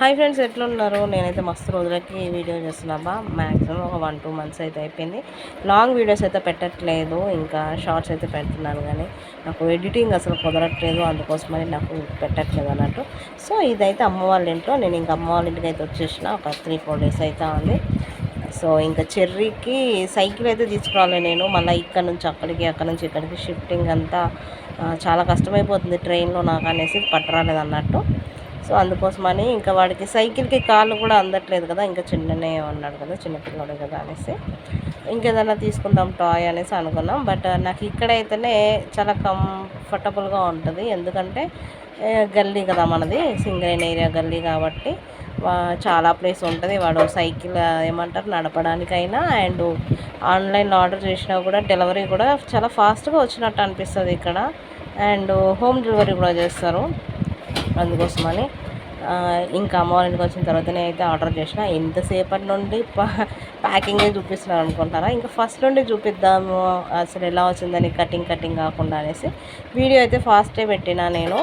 Hi friends ఎట్లున్నారు? నేనైతే మస్తు రోజులకి వీడియో చేస్తున్నాబా మ్యాక్సిమం ఒక వన్ టూ మంత్స్ అయితే అయిపోయింది. లాంగ్ వీడియోస్ అయితే పెట్టట్లేదు ఇంకా షార్ట్స్ అయితే పెడుతున్నాను కానీ నాకు ఎడిటింగ్ అసలు కుదరట్లేదు అందుకోసమని నాకు పెట్టట్లేదు అన్నట్టు. సో ఇదైతే అమ్మ వాళ్ళ ఇంట్లో నేను ఇంకా అమ్మ వాళ్ళ ఇంటికి అయితే వచ్చేసిన. ఒక త్రీ ఫోర్ డేస్ అయితే ఉంది. సో ఇంకా చెర్రీకి సైకిల్ అయితే తీసుకురావాలి నేను. మళ్ళీ ఇక్కడ నుంచి అక్కడికి అక్కడ నుంచి ఇక్కడికి షిఫ్టింగ్ అంతా చాలా కష్టమైపోతుంది ట్రైన్లో నాకు అనేసి పట్టరాలేదు అన్నట్టు. సో అందుకోసమని ఇంకా వాడికి సైకిల్కి కాళ్ళు కూడా అందట్లేదు కదా ఇంకా చిన్ననే ఉన్నాడు కదా చిన్నపిల్లడు కదా అనేసి. ఇంకేదైనా తీసుకుందాం టాయ్ అనేసి అనుకున్నాం. బట్ నాకు ఇక్కడైతేనే చాలా కంఫర్టబుల్గా ఉంటుంది. ఎందుకంటే గల్లీ కదా మనది సింగరేణి ఏరియా గల్లీ కాబట్టి చాలా ప్లేస్ ఉంటుంది. వాడు సైకిల్ ఏమంటారు నడపడానికైనా అండ్ ఆన్లైన్లో ఆర్డర్ చేసినా కూడా డెలివరీ కూడా చాలా ఫాస్ట్గా వచ్చినట్టు అనిపిస్తుంది ఇక్కడ. అండ్ హోమ్ డెలివరీ కూడా చేస్తారు. అందుకోసమని ఇంకా అమ్మవారింటికి వచ్చిన తర్వాతనే అయితే ఆర్డర్ చేసిన. ఎంతసేపటి నుండి ప్యాకింగ్ చూపిస్తున్నారు అనుకుంటారా? ఇంకా ఫస్ట్ నుండి చూపిద్దాము అసలు ఎలా వచ్చిందని కటింగ్ కటింగ్ కాకుండా అనేసి. వీడియో అయితే ఫాస్టే పెట్టిన నేను.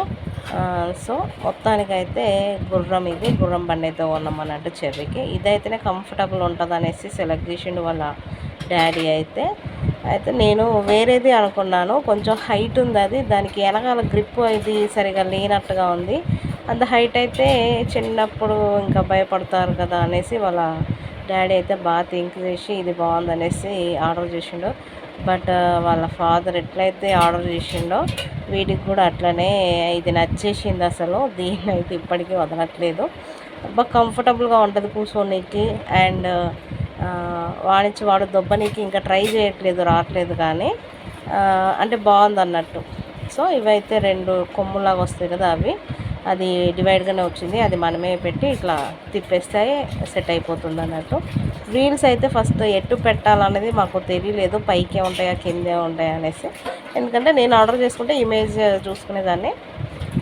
సో మొత్తానికైతే గుర్రం ఇది. గుర్రం బండి అయితే ఉన్నాం అన్నట్టు చెర్రీకి ఇదైతేనే కంఫర్టబుల్ ఉంటుంది అనేసి సెలెక్ట్ చేసిండు వాళ్ళ డాడీ అయితే. అయితే నేను వేరేది అనుకున్నాను. కొంచెం హైట్ ఉంది అది. దానికి వెనకాల గ్రిప్ ఇది సరిగా లేనట్టుగా ఉంది. అంత హైట్ అయితే చిన్నప్పుడు ఇంకా భయపడతారు కదా అనేసి వాళ్ళ డాడీ అయితే బాగా థింక్ చేసి ఇది బాగుందనేసి ఆర్డర్ చేసిండు. బట్ వాళ్ళ ఫాదర్ ఎట్లయితే ఆర్డర్ చేసిండో వీటికి కూడా అట్లనే ఇది నచ్చేసింది అసలు. దీన్ని అయితే ఇప్పటికీ వదలట్లేదు. బాగా కంఫర్టబుల్గా ఉంటుంది కూర్చోనికి. అండ్ వాడించి వాడు దొబ్బనికి ఇంకా ట్రై చేయట్లేదు రావట్లేదు కానీ అంటే బాగుంది అన్నట్టు సో ఇవైతే రెండు కొమ్ములాగా వస్తాయి కదా అవి. అది డివైడ్గానే వచ్చింది. అది మనమే పెట్టి ఇట్లా తిప్పేస్తే సెట్ అయిపోతుంది అన్నట్టు వీల్స్ అయితే ఫస్ట్ ఎట్టు పెట్టాలనేది మాకు తెలియలేదు. పైకే ఉంటాయా కిందే ఉంటాయా అనేసి. ఎందుకంటే నేను ఆర్డర్ చేసుకుంటే ఇమేజ్ చూసుకునేదాన్ని.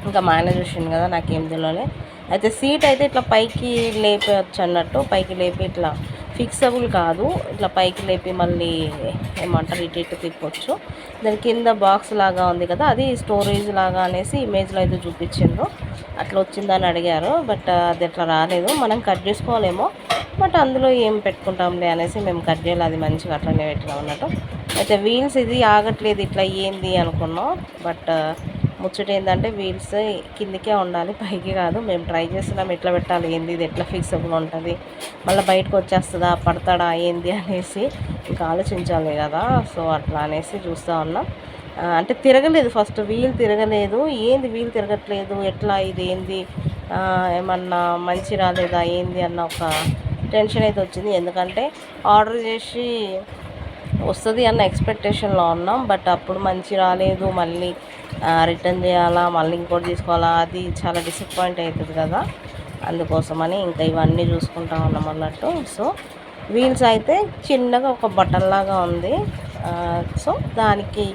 ఇంకా మా ఆయన చూసింది కదా నాకు ఏం తెలియలే అయితే సీట్ అయితే ఇట్లా పైకి లేపవచ్చు అన్నట్టు పైకి లేపి ఇట్లా ఫిక్సబుల్ కాదు. ఇట్లా పైకి లేపి మళ్ళీ ఏమంటారు ఇటు ఇటు తిప్పొచ్చు. దాని కింద బాక్స్ లాగా ఉంది కదా అది స్టోరేజ్ లాగా అనేసి ఇమేజ్లో అయితే చూపించిండ్రు. అట్లా వచ్చిందని అడిగారు బట్ అది అట్లా రాలేదు. మనం కట్ చేసుకోవాలేమో బట్ అందులో ఏం పెట్టుకుంటాంలే అనేసి మేము కట్ చేయాలి అది మంచిగా అట్లనే పెట్టినాం అన్నట్టు. అయితే వీల్స్ ఇది ఆగట్లేదు ఇట్లా ఏంది అనుకున్నాం. బట్ ముచ్చట ఏంటంటే వీల్స్ కిందికే ఉండాలి పైకి కాదు. మేము ట్రై చేస్తున్నాం ఎట్లా పెట్టాలి ఏంది ఇది ఎట్లా ఫిక్సబుల్ ఉంటుంది. మళ్ళీ బయటకు వచ్చేస్తుందా పడతాడా ఏంది అనేసి ఇంకా ఆలోచించాలి కదా. సో అట్లా అనేసి చూస్తూ ఉన్నాం. అంటే తిరగలేదు ఫస్ట్. వీల్ తిరగలేదు. ఏంది వీల్ తిరగట్లేదు? ఎట్లా ఇది ఏంది? ఏమన్నా మంచి రాలేదా ఏంది అన్న ఒక టెన్షన్ అయితే వచ్చింది. ఎందుకంటే ఆర్డర్ చేసి వస్తుంది అన్న ఎక్స్పెక్టేషన్లో ఉన్నాం. బట్ అప్పుడు మంచి రాలేదు. మళ్ళీ రిటర్న్ చేయాలా మళ్ళీ ఇంకోటి తీసుకోవాలా అది చాలా డిసప్పాయింట్ అవుతుంది కదా. అందుకోసమని ఇంకా ఇవన్నీ చూసుకుంటా ఉన్నాం అన్నట్టు. సో వీల్స్ అయితే చిన్నగా ఒక బటన్లాగా ఉంది. సో దానికి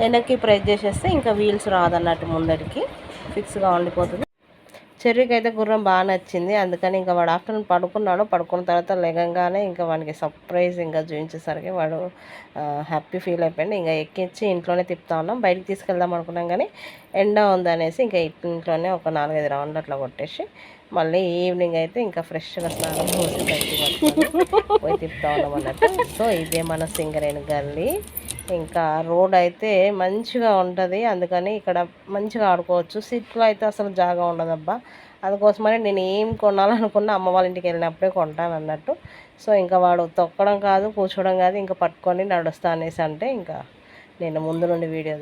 వెనక్కి ప్రెస్ చేసేస్తే ఇంకా వీల్స్ రాదన్నట్టు ముందడికి ఫిక్స్గా ఉండిపోతుంది. చెర్రీకి అయితే గుర్రం బాగా నచ్చింది. అందుకని ఇంకా వాడు ఆఫ్టర్నూన్ పడుకున్నాడు పడుకున్న తర్వాత లేగంగానే ఇంకా వాడికి సర్ప్రైజ్ ఇంకా చూపించేసరికి వాడు హ్యాపీ ఫీల్ అయిపోయింది ఇంకా ఎక్కించి ఇంట్లోనే తిప్పుతా ఉన్నాం. బయటికి తీసుకెళ్దాం అనుకున్నాం కానీ ఎండ ఉందనేసి ఇంకా ఇంట్లోనే ఒక నాలుగైదు రౌండ్లు అట్లా కొట్టేసి మళ్ళీ ఈవినింగ్ అయితే ఇంకా ఫ్రెష్గా స్నానం పోసి పోయి తిప్పుతా ఉన్నాం అన్నట్టు. సో ఇదే మన సింగరేణి గల్లీ. ఇంకా రోడ్ అయితే మంచిగా ఉంటుంది. అందుకని ఇక్కడ మంచిగా ఆడుకోవచ్చు. సిట్లో అయితే అసలు జాగా ఉండదబ్బా. అందుకోసమని నేను ఏం కొనాలనుకున్నా అమ్మ వాళ్ళ ఇంటికి వెళ్ళినప్పుడే కొంటాను అన్నట్టు. సో ఇంకా వాడు తొక్కడం కాదు కూర్చోవడం కాదు ఇంకా పట్టుకొని నడుస్తా అనేసి అంటే ఇంకా నేను ముందు నుండి వీడియో